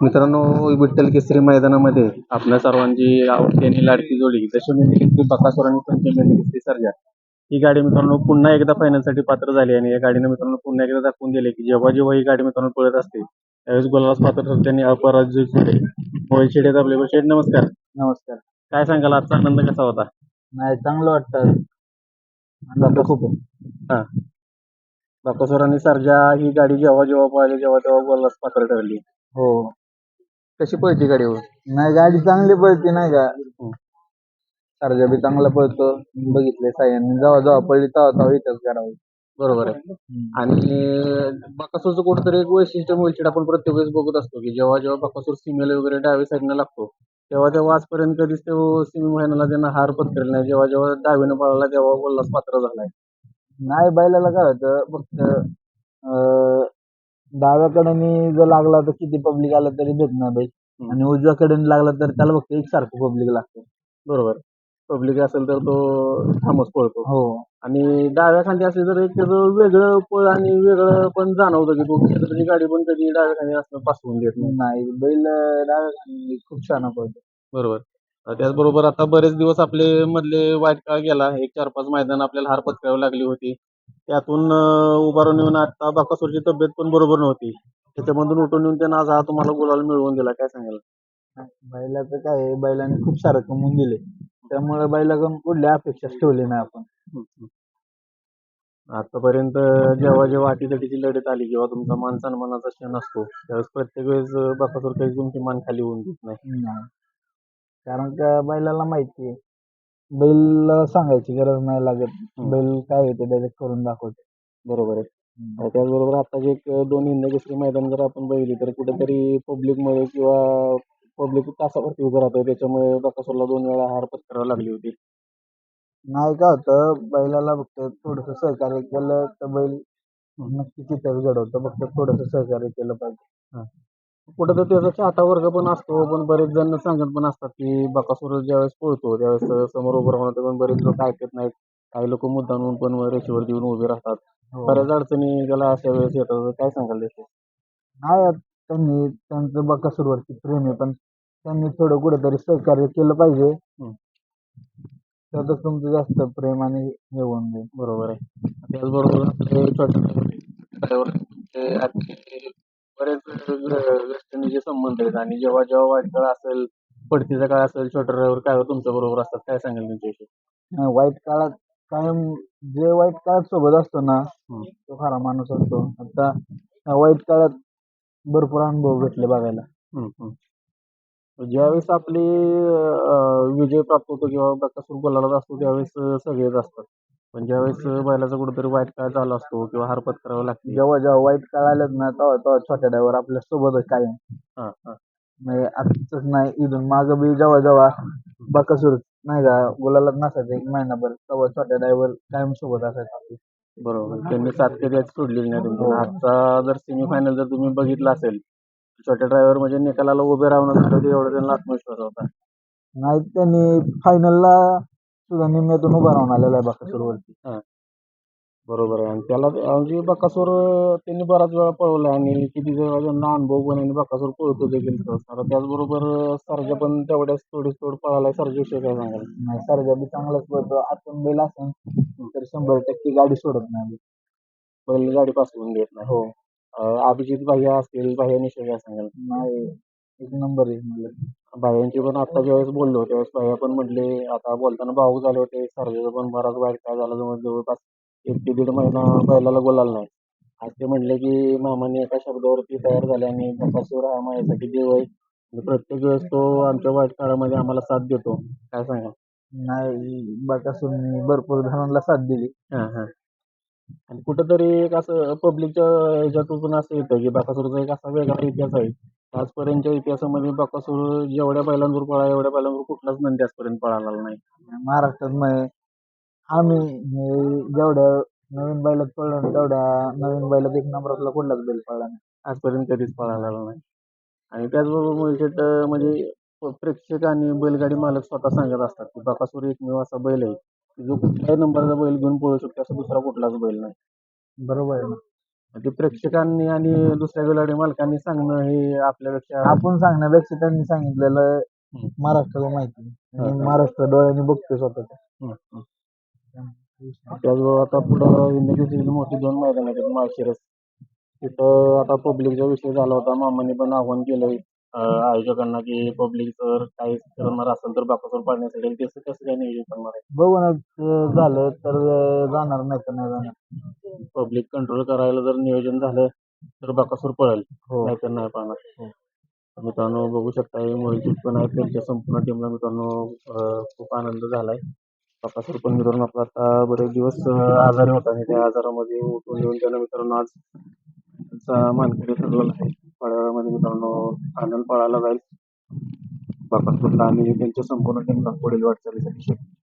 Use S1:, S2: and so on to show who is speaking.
S1: मित्रांनो विठ्ठल केसरी मैदानामध्ये आपल्या सर्वांची आवडती आणि लाडकी जोडी. दशमी केसरी बकासूर आणि पंचमी केसरी सर्जा. ही गाडी मित्रांनो पुन्हा एकदा फायनलसाठी पात्र झाली आणि या गाडीने मित्रांनो पुन्हा एकदा दाखवून दिले की जेव्हा जेव्हा ही गाडी मित्रांनो पळत असते त्यावेळेस गोलास पात्र ठरते आणि अपराजित झाले शेड आपले. शेड नमस्कार.
S2: नमस्कार.
S1: काय सांगाल? आजचा आनंद कसा होता?
S2: नाही चांगलं वाटतं खूप
S1: हा. बकासूर आणि सर्जा ही गाडी जेव्हा जेव्हा पळाली जेव्हा तेव्हा गोलास पात्र ठरली.
S2: हो.
S1: कशी पळती गाडी हो?
S2: नाही गाडी चांगली पळते नाही का? सारखं बी चांगला पळतो. बघितले सायांनी. जेव्हा जेव्हा पळली तेव्हा तेव्हा इथंच करावं.
S1: बरोबर आहे. आणि बकासूरचं कुठंतरी एक वैशिष्ट्य मुळशीट आपण प्रत्येक वेळेस बघत असतो की जेव्हा जेव्हा बकासूर सीमेला वगैरे डाव्या साईडनं लागतो तेव्हा तेव्हा आजपर्यंत कधीच तो सीमे महिन्याला त्यांना हार पत्करला नाही. जेव्हा जेव्हा डावीनं पळाला तेव्हा गोल्लास पात्र झालाय.
S2: नाही बैलाला काय होतं फक्त डाव्याकडे जर लागला तर किती पब्लिक आलं तरी भेट नाही बैल. आणि उजव्याकडे लागला तर त्याला फक्त एकसारखं पब्लिक लागतं.
S1: बरोबर. पब्लिक असेल तर तो थांबच पळतो.
S2: हो.
S1: आणि डाव्या खांदी असली तर एक त्याचं वेगळं पळ आणि वेगळं पण जाणवतं की तो त्याची गाडी पण कधी डाव्या खांदी असणं पासवून देत नाही.
S2: नाही बैल डाव्याकडे खूप छान पळतो.
S1: बरोबर. त्याचबरोबर आता बरेच दिवस आपले मधले वाईट काळ गेला. एक चार पाच मैदान आपल्याला हार पत्करावी लागली होती. त्यातून उभारून येऊन आता बाकासूरची तब्येत पण बरोबर नव्हती. त्याच्यामधून उठून येऊन त्यांना आज हा तुम्हाला गुलाल मिळवून दिला काय सांगाल?
S2: बैलाचं काय आहे, बैलाने खूप सारं कमवून दिले. त्यामुळे बैलाकडून कुठल्या अपेक्षाच ठेवली नाही आपण.
S1: आतापर्यंत जेव्हा जेव्हा अटीतटीची लढत आली जेव्हा तुमचा मान सन्मानाचा क्षण असतो त्यावेळेस प्रत्येक वेळेस बकासूर काही तुमची मान खाली होऊन देत नाही.
S2: नाही. कारण का बैलाला माहिती आहे बैल सांगायची गरज नाही लागत.
S1: हम्म.
S2: बैल काय येते डायरेक्ट करून दाखवते.
S1: बरोबर आहे. त्याचबरोबर आता जे एक दोन हिंदकेसरी मैदान जर आपण बघितली तर कुठेतरी पब्लिकमुळे किंवा पब्लिक तासावरती उभं राहतं त्याच्यामुळे बकासूरला दोन वेळा हार पत्करावी लागली होती.
S2: नाही काय होतं? बैलाला फक्त थोडस सहकार्य केलं तर बैल नक्की तिथं घडवतं. फक्त थोडस सहकार्य केलं पाहिजे.
S1: कुठं तर त्याचा चाहता वर्ग पण असतो पण बरेच जण सांगत पण असतात की बकासूर ज्यावेळेस पळतो त्यावेळेस समोर उभं राहणं पण बरेच लोक ऐकत नाहीत. काही लोक मुद्दामून पण रेषेवर येऊन उभे राहतात.
S2: हो.
S1: बऱ्याच अडचणी त्याला अशा वेळेस येतात. काय सांगाल त्याचे
S2: नाही त्यांनी त्यांचं बकासूरवरती प्रेम आहे पण त्यांनी थोडं कुठेतरी सहकार्य केलं पाहिजे. त्यातच तुमचं जास्त प्रेम आणि हे होऊन जाईल.
S1: बरोबर आहे. त्याचबरोबर आपले छोटे बरेच वेस्टर्नचे संबंध आहेत आणि जेव्हा जेव्हा वाईट काळ असेल पडतीचा काळ असेल छोटा ड्रायव्हर काय तुमच्या बरोबर असतात? काय सांगाल त्यांच्याविषयी
S2: नाही, वाईट काळात कायम जे वाईट काळात सोबत असतो ना
S1: हम्म.
S2: तो खरा माणूस असतो. आता वाईट काळात भरपूर अनुभव भेटले बघायला.
S1: हम्म, हम्म. ज्यावेळेस आपली अं, विजय प्राप्त होतो किंवा बकासूर बोलायला असतो त्यावेळेस सगळेच असतात. पण ज्यावेळेस बैलाचा कुठेतरी वाईट काळ चालू असतो किंवा हारपत करावं लागते.
S2: जेव्हा जेव्हा वाईट काळ आलेत ना तेव्हा तेव्हा छोट्या ड्रायव्हर आपल्या सोबतच कायम.
S1: हा हा.
S2: म्हणजे आजच नाही इथून मागं बी जेव्हा जेव्हा बकासूर नाही का गुलालात नसायचं एक महिनाभर तेव्हा छोट्या ड्रायव्हर कायम सोबत असायचा.
S1: बरोबर. त्यांनी सात कधी सोडलेली नाही तुमची
S2: हो.
S1: आजचा जर सेमीफायनल जर तुम्ही बघितला असेल छोट्या ड्रायव्हर म्हणजे निकालाला उभे ते एवढा त्यांना आत्मविश्वास होता.
S2: नाही त्यांनी फायनलला सुद्धा निम्म्यातून उभा राहून आलेला आहे बकासूरवरती
S1: बरोबर आहे. आणि त्याला म्हणजे बकासूर त्यांनी बराच वेळा पळवला आणि किती वेळा त्यांना अनुभव पण आणि बकासूर पळतो देखील तो. आता त्याचबरोबर सर्जा पण तेवढ्याच थोडी थोड सर्जा विषयी काय सांगाल?
S2: नाही सरजा बी चांगलाच पडतो आतून बैल असेल तर शंभर टक्के गाडी सोडत नाही.
S1: बैल गाडी पासवून घेत नाही.
S2: हो.
S1: अभिजित भाईया असतील भाईयाविषयी काय सांगाल.
S2: नाही एक नंबर एक नंबर
S1: भाईयांची पण आता ज्यावेळेस बोललो त्यावेळेस भाईया पण म्हटले आता बोलताना भाऊक झाले होते सर्जेचं पण बराच वाईट काय झालं जवळ जवळपास एक ते दीड महिना बैलाला बोलायला नाही. आज ते म्हटले की मामाने एका शब्दावरती तयार झाले आणि बकासूर हा माझ्यासाठी देव आहे. आणि प्रत्येक वेळेस तो आमच्या वाईट काळामध्ये आम्हाला साथ देतो. काय सांगा
S2: नाही बकासूरनी भरपूर जणांना साथ दिली.
S1: हां हां. आणि कुठंतरी एक असं पब्लिकच्या ह्याच्यातून असं येतं की बकासूरचा एक असा वेगळा इतिहास आहे. आजपर्यंतच्या इतिहासामध्ये बकासूर जेवढ्या बैलांवर पळा एवढ्या बैलांवर कुठलाच नंदी आजपर्यंत पळाला नाही.
S2: महाराष्ट्रात मग आम्ही जेवढ्या नवीन बैलात पडलो ना तेवढ्या नवीन बैलात एक नंबरातला कुठलाच बैल पडला नाही.
S1: आजपर्यंत कधीच पळाला नाही. आणि त्याचबरोबर मुळशीट म्हणजे प्रेक्षक आणि बैलगाडी मालक स्वतः सांगत असतात की बकासूर एकमेव असा बैल आहे. जो कुठल्याही नंबरचा बैल घेऊन पळू शकतो असा दुसरा कुठलाच बैल नाही
S2: बरोबर आहे ना
S1: ते प्रेक्षकांनी आणि दुसऱ्या बैलगाडी मालकांनी सांगणं हे आपल्यापेक्षा
S2: आपण सांगण्यापेक्षा त्यांनी सांगितलेलं
S1: हम्म.
S2: महाराष्ट्राला माहिती आणि
S1: हा.
S2: महाराष्ट्र डोळ्यांनी बघतोय
S1: हं, हं. त्याचबरोबर आता पुढं हिंदकेसरीची मोठी दोन मैदान आहेत माळशिरस तिथं आता पब्लिकचा विषय झाला होता मामाने पण आव्हान केलंय अं, आयोजकांना की पब्लिक जर काही करणार असेल तर बाकासोर पाडण्यासाठी त्याचं कसं काय नियोजन करणार आहे?
S2: बघू ना अं, झालं तर अं, जाणार नाही तर नाही जाणार.
S1: पब्लिक कंट्रोल करायला जर नियोजन झालं तर बाकासूर पळेल.
S2: हो.
S1: नाहीतर नाही पाहणार. मित्रांनो बघू शकता हे मोहित पण आहेत. त्यांच्या संपूर्ण टीमला मित्रांनो अं, खूप आनंद झालाय. बाकासूर पण मित्रांनो आपला आता बरेच दिवस अं, आजारी होता आणि त्या आजारामध्ये उठून येऊन त्यानं मित्रांनो आज त्यांचा मानकरी ठरलेला आहे. थोड्या वेळामध्ये मित्रांनो आनंद पळायला जाईल. बाकासूरला आणि त्यांच्या संपूर्ण टीमला पुढील वाटचालीसाठी शक्य